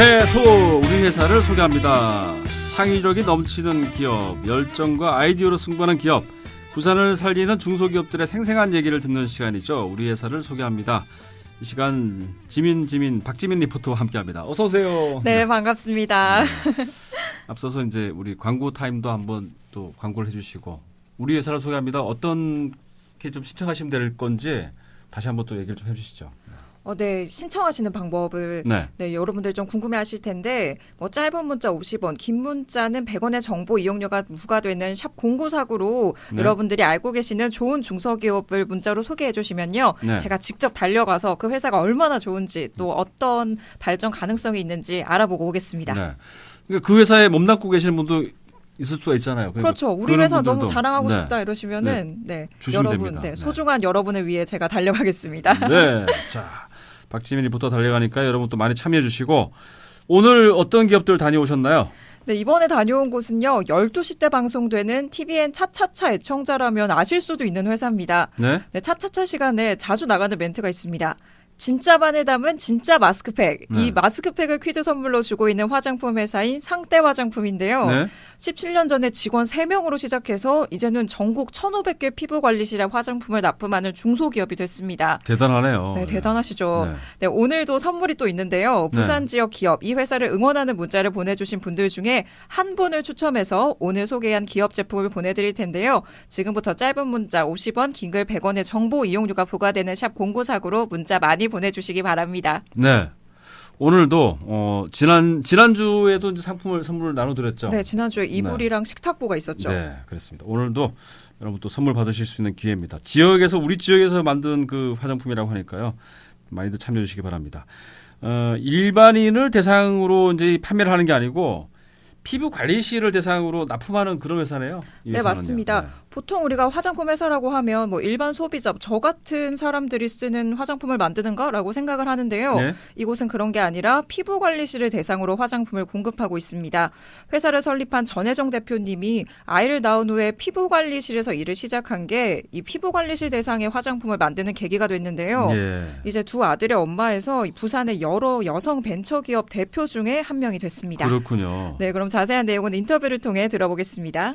최소 우리 회사를 소개합니다. 창의력이 넘치는 기업, 열정과 아이디어로 승부하는 기업, 부산을 살리는 중소기업들의 생생한 얘기를 듣는 시간이죠. 우리 회사를 소개합니다. 이 시간 지민 지민 박지민 리포터와 함께합니다. 어서 오세요. 네, 반갑습니다. 앞서서 이제 우리 광고 타임도 한번 또 광고를 해주시고 우리 회사를 소개합니다. 어떤 게좀 신청하시면 될 건지 다시 한번 또 얘기를 좀 해주시죠. 어, 네, 신청하시는 방법을 네. 네, 여러분들 좀 궁금해하실 텐데 뭐 짧은 문자 50원, 긴 문자는 100원의 정보 이용료가 부과되는 샵 0949로 네. 여러분들이 알고 계시는 좋은 중소기업을 문자로 소개해 주시면요. 네. 제가 직접 달려가서 그 회사가 얼마나 좋은지 또 어떤 발전 가능성이 있는지 알아보고 오겠습니다. 네. 그러니까 그 회사에 몸담고 계시는 분도 있을 수가 있잖아요. 그러니까 그렇죠. 우리 그런 회사 너무 분들도, 자랑하고 네. 싶다 이러시면은 네, 주시면 여러분 됩니다. 네, 네. 소중한 여러분을 위해 제가 달려가겠습니다. 네. 자, 박지민 리포터 달려가니까 여러분 또 많이 참여해 주시고 오늘 어떤 기업들 다녀오셨나요? 네, 이번에 다녀온 곳은요. 12시 때 방송되는 TVN 차차차 애청자라면 아실 수도 있는 회사입니다. 네. 네, 차차차 시간에 자주 나가는 멘트가 있습니다. 진짜만을 담은 진짜 마스크팩. 네. 이 마스크팩을 퀴즈 선물로 주고 있는 화장품 회사인 상대 화장품인데요. 네. 17년 전에 직원 3명으로 시작해서 이제는 전국 1,500개 피부 관리실에 화장품을 납품하는 중소기업이 됐습니다. 대단하네요. 네, 대단하시죠. 네. 네, 오늘도 선물이 또 있는데요. 부산 지역 기업 이 회사를 응원하는 문자를 보내주신 분들 중에 한 분을 추첨해서 오늘 소개한 기업 제품을 보내드릴 텐데요. 지금부터 짧은 문자 50원, 긴 글 100원의 정보 이용료가 부과되는 샵 0949로 문자 많이 보내주시기 바랍니다. 네. 오늘도 어 지난 지난주에도 상품을 선물을 나눠 드렸죠. 네, 지난주에 이불이랑 식탁보가 있었죠. 네, 그렇습니다. 오늘도 여러분 또 선물 받으실 수 있는 기회입니다. 지역에서 우리 지역에서 만든 그 화장품이라고 하니까요. 많이들 참여해 주시기 바랍니다. 어, 일반인을 대상으로 이제 판매를 하는 게 아니고 피부 관리실을 대상으로 납품하는 그런 회사네요. 이 네, 회사는요. 맞습니다. 네. 보통 우리가 화장품 회사라고 하면 뭐 일반 소비자, 저 같은 사람들이 쓰는 화장품을 만드는가라고 생각을 하는데요. 네. 이곳은 그런 게 아니라 피부 관리실을 대상으로 화장품을 공급하고 있습니다. 회사를 설립한 전혜정 대표님이 아이를 낳은 후에 피부 관리실에서 일을 시작한 게 이 피부 관리실 대상의 화장품을 만드는 계기가 됐는데요. 예. 이제 두 아들의 엄마에서 이 부산의 여러 여성 벤처 기업 대표 중에 한 명이 됐습니다. 그렇군요. 네, 그럼 자세한 내용은 인터뷰를 통해 들어보겠습니다.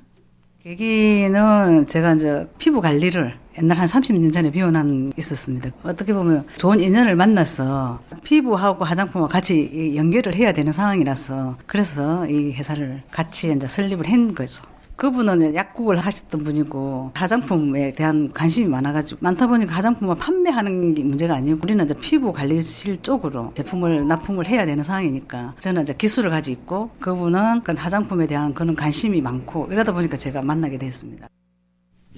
계기는 제가 이제 피부 관리를 옛날 한 30년 전에 비워난 있었습니다. 어떻게 보면 좋은 인연을 만나서 피부하고 화장품하고 같이 이 연결을 해야 되는 상황이라서 그래서 이 회사를 같이 이제 설립을 한 거죠. 그분은 약국을 하셨던 분이고 화장품에 대한 관심이 많아가지고 많다 보니까 화장품을 판매하는 게 문제가 아니고 우리는 이제 피부 관리실 쪽으로 제품을 납품을 해야 되는 상황이니까 저는 이제 기술을 가지고 있고 그분은 그 화장품에 대한 그런 관심이 많고 이러다 보니까 제가 만나게 됐습니다.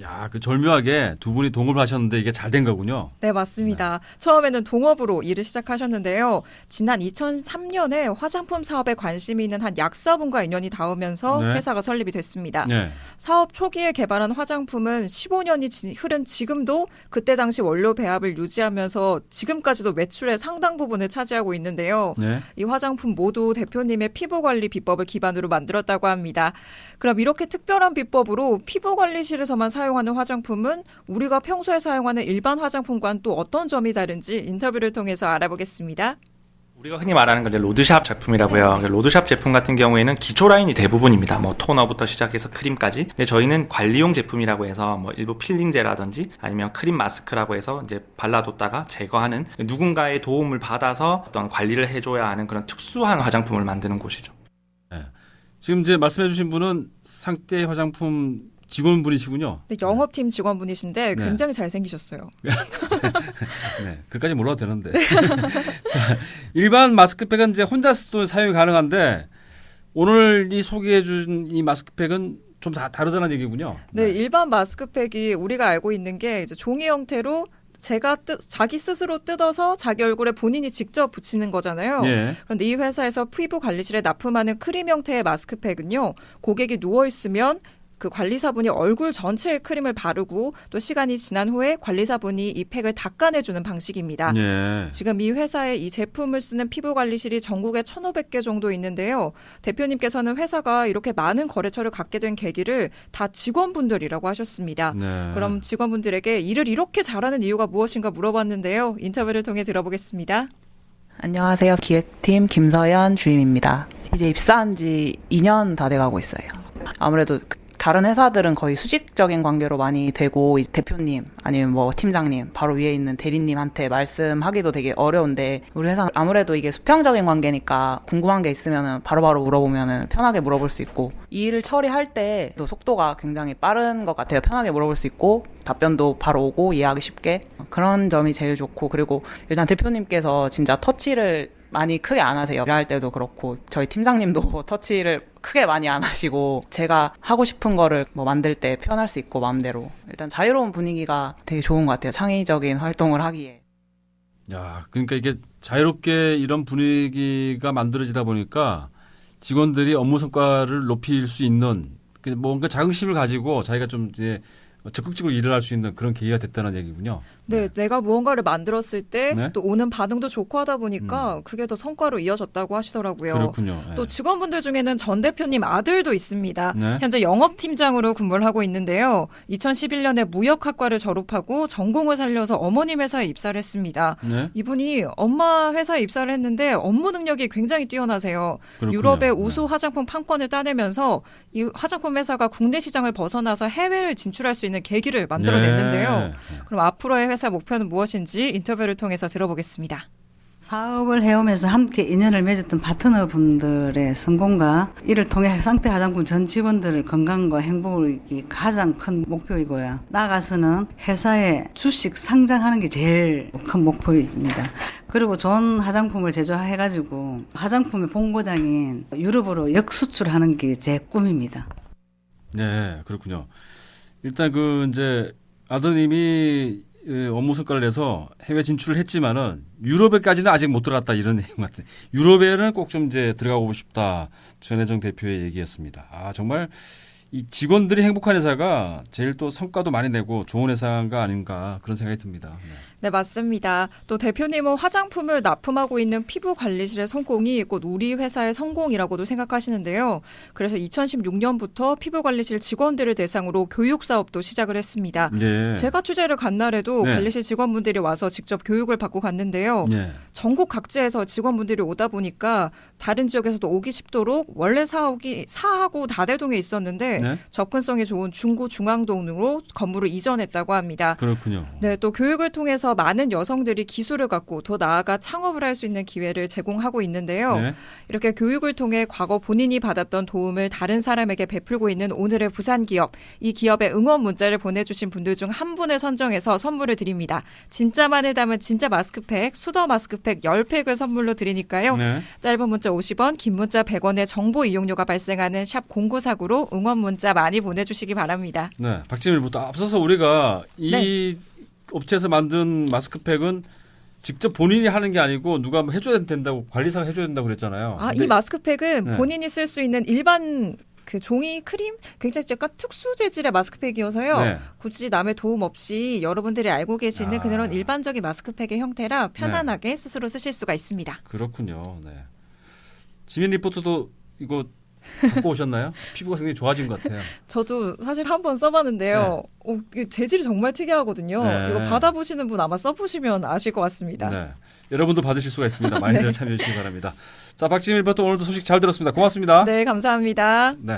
야, 그 절묘하게 두 분이 동업을 하셨는데 이게 잘 된 거군요. 네, 맞습니다. 처음에는 동업으로 일을 시작하셨는데요. 지난 2003년에 화장품 사업에 관심이 있는 한 약사분과 인연이 닿으면서 네. 회사가 설립이 됐습니다. 네. 사업 초기에 개발한 화장품은 15년이 지, 흐른 지금도 그때 당시 원료 배합을 유지하면서 지금까지도 매출의 상당 부분을 차지하고 있는데요. 네. 이 화장품 모두 대표님의 피부 관리 비법을 기반으로 만들었다고 합니다. 그럼 이렇게 특별한 비법으로 피부 관리실에서만 사용하는 화장품은 우리가 평소에 사용하는 일반 화장품과는 또 어떤 점이 다른지 인터뷰를 통해서 알아보겠습니다. 우리가 흔히 말하는 건 이제 로드샵 제품이라고요. 로드샵 제품 같은 경우에는 기초 라인이 대부분입니다. 뭐 토너부터 시작해서 크림까지. 근데 저희는 관리용 제품이라고 해서 뭐 일부 필링제라든지 아니면 크림 마스크라고 해서 이제 발라뒀다가 제거하는 누군가의 도움을 받아서 어떤 관리를 해줘야 하는 그런 특수한 화장품을 만드는 곳이죠. 지금 이제 말씀해 주신 분은 상대 화장품 직원분이시군요. 네, 영업팀 직원분이신데 네. 굉장히 잘생기셨어요. 네, 그까지 몰라도 되는데. 자, 일반 마스크팩은 이제 혼자서도 사용이 가능한데 오늘 이 소개해 준 이 마스크팩은 좀 다 다르다는 얘기군요. 네, 일반 마스크팩이 우리가 알고 있는 게 이제 종이 형태로 제가 뜨, 자기 스스로 뜯어서 자기 얼굴에 본인이 직접 붙이는 거잖아요. 예. 그런데 이 회사에서 피부 관리실에 납품하는 크림 형태의 마스크팩은요, 고객이 누워 있으면 그 관리사분이 얼굴 전체에 크림을 바르고 또 시간이 지난 후에 관리사분이 이 팩을 닦아내주는 방식입니다. 예. 지금 이 회사에 이 제품을 쓰는 피부 관리실이 전국에 1,500개 정도 있는데요. 대표님께서는 회사가 이렇게 많은 거래처를 갖게 된 계기를 다 직원분들이라고 하셨습니다. 네. 그럼 직원분들에게 일을 이렇게 잘하는 이유가 무엇인가 물어봤는데요. 인터뷰를 통해 들어보겠습니다. 안녕하세요. 기획팀 김서연 주임입니다. 이제 입사한 지 2년 다 돼가고 있어요. 아무래도 그 다른 회사들은 거의 수직적인 관계로 많이 되고 이 대표님 아니면 뭐 팀장님 바로 위에 있는 대리님한테 말씀하기도 되게 어려운데 우리 회사는 아무래도 이게 수평적인 관계니까 궁금한 게 있으면은 바로바로 물어보면은 편하게 물어볼 수 있고 이 일을 처리할 때도 속도가 굉장히 빠른 것 같아요. 편하게 물어볼 수 있고 답변도 바로 오고 이해하기 쉽게 그런 점이 제일 좋고 그리고 일단 대표님께서 진짜 터치를 많이 크게 안 하세요. 일할 때도 그렇고 저희 팀장님도 터치를 크게 많이 안 하시고 제가 하고 싶은 거를 뭐 만들 때 표현할 수 있고 마음대로 일단 자유로운 분위기가 되게 좋은 것 같아요. 창의적인 활동을 하기에. 야, 그러니까 이게 자유롭게 이런 분위기가 만들어지다 보니까 직원들이 업무 성과를 높일 수 있는 그 뭔가 자긍심을 가지고 자기가 좀 이제 적극적으로 일을 할 수 있는 그런 계기가 됐다는 얘기군요. 네, 내가 무언가를 만들었을 때 네. 또 오는 반응도 좋고 하다 보니까 그게 더 성과로 이어졌다고 하시더라고요. 그렇군요. 예. 또 직원분들 중에는 전 대표님 아들도 있습니다. 네. 현재 영업팀장으로 근무를 하고 있는데요. 2011년에 무역학과를 졸업하고 전공을 살려서 어머님 회사에 입사를 했습니다. 네. 이분이 엄마 회사에 입사를 했는데 업무 능력이 굉장히 뛰어나세요. 그렇군요. 유럽의 네. 우수 화장품 판권을 따내면서 이 화장품 회사가 국내 시장을 벗어나서 해외를 진출할 수 있는 계기를 만들어냈는데요. 예. 그럼 앞으로의 회사 목표는 무엇인지 인터뷰를 통해서 들어보겠습니다. 사업을 해오면서 함께 인연을 맺었던 파트너분들의 성공과 이를 통해 상태 화장품 전 직원들의 건강과 행복이 가장 큰 목표이고요. 나아가서는 회사의 주식 상장하는 게 제일 큰 목표입니다. 그리고 좋은 화장품을 제조해가지고 화장품의 본고장인 유럽으로 역수출하는 게 제 꿈입니다. 네, 그렇군요. 일단 그 이제 아드님이 예, 업무 성과를 내서 해외 진출을 했지만은 유럽에까지는 아직 못 들어갔다 이런 얘기 같아요. 유럽에는 꼭 좀 이제 들어가고 싶다. 전혜정 대표의 얘기였습니다. 아 정말 이 직원들이 행복한 회사가 제일 또 성과도 많이 내고 좋은 회사가 아닌가 그런 생각이 듭니다. 네. 네, 맞습니다. 또 대표님은 화장품을 납품하고 있는 피부 관리실의 성공이 곧 우리 회사의 성공이라고도 생각하시는데요. 그래서 2016년부터 피부 관리실 직원들을 대상으로 교육 사업도 시작을 했습니다. 예. 제가 취재를 간 날에도 네. 관리실 직원분들이 와서 직접 교육을 받고 갔는데요. 예. 전국 각지에서 직원분들이 오다 보니까 다른 지역에서도 오기 쉽도록 원래 사옥이 사하구 다대동에 있었는데 네. 접근성이 좋은 중구 중앙동으로 건물을 이전했다고 합니다. 그렇군요. 네, 또 교육을 통해서 많은 여성들이 기술을 갖고 더 나아가 창업을 할 수 있는 기회를 제공하고 있는데요. 네. 이렇게 교육을 통해 과거 본인이 받았던 도움을 다른 사람에게 베풀고 있는 오늘의 부산 기업. 이 기업에 응원 문자를 보내주신 분들 중 한 분을 선정해서 선물을 드립니다. 진짜만을 담은 진짜 마스크팩, 수더 마스크팩 10팩을 선물로 드리니까요. 네. 짧은 문자 50원, 긴 문자 100원의 정보 이용료가 발생하는 샵 0949로 응원 문자 많이 보내주시기 바랍니다. 네. 박지민부터 앞서서 우리가 이 네. 업체에서 만든 마스크팩은 직접 본인이 하는 게 아니고 누가 뭐 해줘야 된다고 관리사가 해줘야 된다고 그랬잖아요. 아, 이 마스크팩은 네. 본인이 쓸 수 있는 일반 그 종이 크림 굉장히 약간 특수 재질의 마스크팩이어서요. 네. 굳이 남의 도움 없이 여러분들이 알고 계시는 아. 그런 일반적인 마스크팩의 형태라 편안하게 스스로 쓰실 수가 있습니다. 그렇군요. 네. 지민 리포터도 이거 갖고 오셨나요? 피부가 굉장히 좋아진 것 같아요. 저도 사실 한 번 써봤는데요. 어, 이게 재질이 정말 특이하거든요. 네. 이거 받아보시는 분 아마 써보시면 아실 것 같습니다. 네. 여러분도 받으실 수가 있습니다. 많이들 참여해 주시기 바랍니다. 자, 박지민 리포터 오늘도 소식 잘 들었습니다. 고맙습니다. 네, 감사합니다. 네.